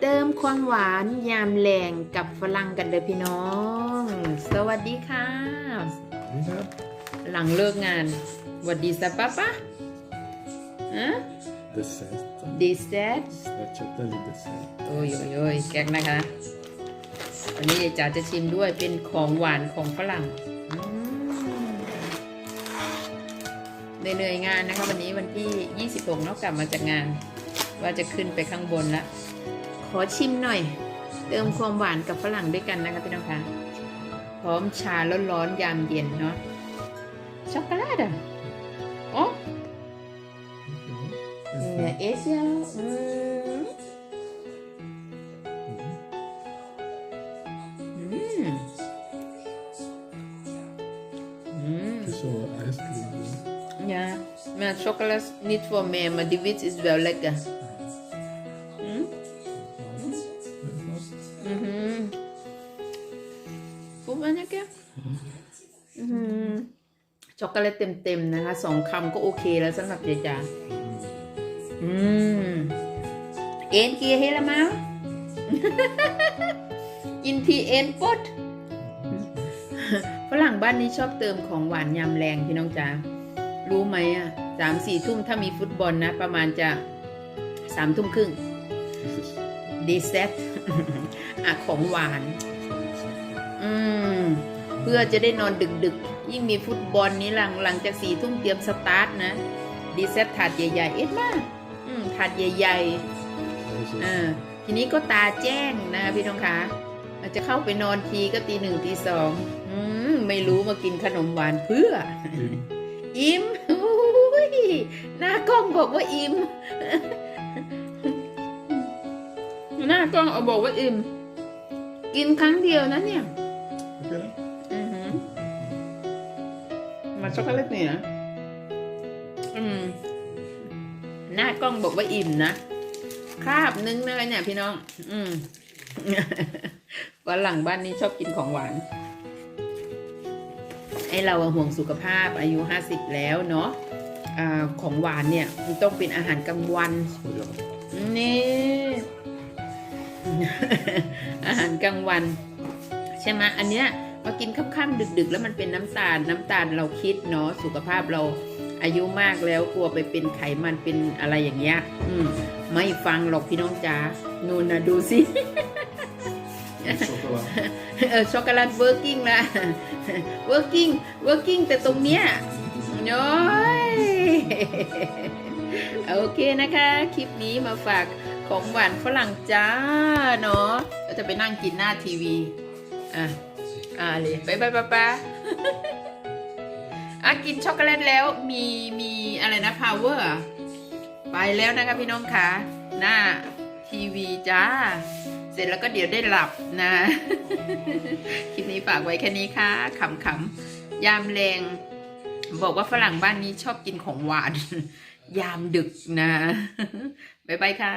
เติมความหวานยามแรงกับฝรั่งกันเลยพี่น้อง สวัสดีค่ะ Ja, หลังเลิกงานสวัสดีสัปะปะฮะ dessert. ดีเซต Sriracha di dessert. โอ้ยโอ้ยโอ้ยแกงนะคะ วันนี้ยายจ๋าจะชิมด้วยเป็นของหวานของฝรั่งอืมเหนื่อยๆงานนะคะ วันนี้วันที่ 26เนอกกลับมาจากงาน ว่าจะขึ้นไปข้างบนละขอชิมหน่อย เติมความหวานกับฝรั่งด้วยกันนะคะพี่น้องคะพร้อมชาร้อนๆยามเย็นเนาะช็อกโกแลตอะอ๋อเนี่ยเอเชียอืมอืมอืม Het is zo ijscream. Ja, maar chocolade niet voor mij, maar die wit is wel lekker. Mhm. Voel maar lekker? Mhm. ช็อกโกแลตเต็มๆนะคะสองคำก็โอเคแล้วสำหรับยายจ๋าอืม เอ็นเกียร์เฮละมากินทีเอ็นปดฝรั่งบ้านนี้ชอบเติมของหวานยำแรงพี่น้องจ๋ารู้ไหมอะสามสี่ทุ่มถ้ามีฟุตบอลนะ ประมาณจะสามทุ่มครึ่ง ดีเซตอะของหวาน อืม เพื่อจะได้นอนดึกๆ ยิ่งมีฟุตบอลนี้หลังหลังจากสี่ทุ่มเตรียมสตาร์ทนะ ดีเซตถาดใหญ่ๆ เอ็ดมากอืมถาดใหญ่ๆอ่าทีนี้ก็ตาแจ้งนะคะพี่น้องคะอาจจะเข้าไปนอนทีก็ตีหนึ่งตีสองอืมไม่รู้มากินขนมหวานเพื่อ อิ่มอุ้ยหน้ากล้องบอกว่าอิ่ม หน้ากล้องเอาบอกว่าอิ่ม กินครั้งเดียวนะเนี่ย Heb je dat? อือหือมาช็อกโกแลตเนี่ยอืม หน้ากล้องบอกว่าอิ่มนะคราบนึงนะเนี่ยพี่น้อง อืม วันหลังบ้านนี้ชอบกินของหวาน ไอเราอะห่วงสุขภาพอายุห้าสิบแล้วเนาะอาของหวานเนี่ยมันต้องเป็นอาหารกลางวัน Zo, ja. นี่ อาหารกลางวัน ใช่ไหมอันเนี้ยมากินค่ำๆดึก ๆ แล้วมันเป็นน้ำตาลน้ำตาลเราคิดเนาะสุขภาพเราอายุมากแล้วกลัวไปเป็นไขมันเป็นอะไรอย่างเงี้ย อืม ไม่ฟังหรอกพี่น้องจ๋านูนนะดูสิเออช็อกโกแลตเวิร์กิ้งละเวิร์กิ้งเวิร์กิ้งแต่ตรงเนี้ยน้อยโอเคนะคะ คลิปนี้มาฝาก ของหวานฝรั่งจ้าเนาะก็จะไปนั่งกินหน้าทีวี อะ อ่าเลยไปไปไปไปอะกินช็อกโกแลตแล้วมีมีอะไรนะ power อะไปแล้วนะคะพี่น้องคะหน้าทีวีจ้า เสร็จแล้วก็เดี๋ยวได้หลับนะ คลิปนี้ฝากไว้แค่นี้ค่ะขำๆยามแรง บอกว่าฝรั่งบ้านนี้ชอบกินของหวาน ยามดึกนะ บ๊ายบายค่ะ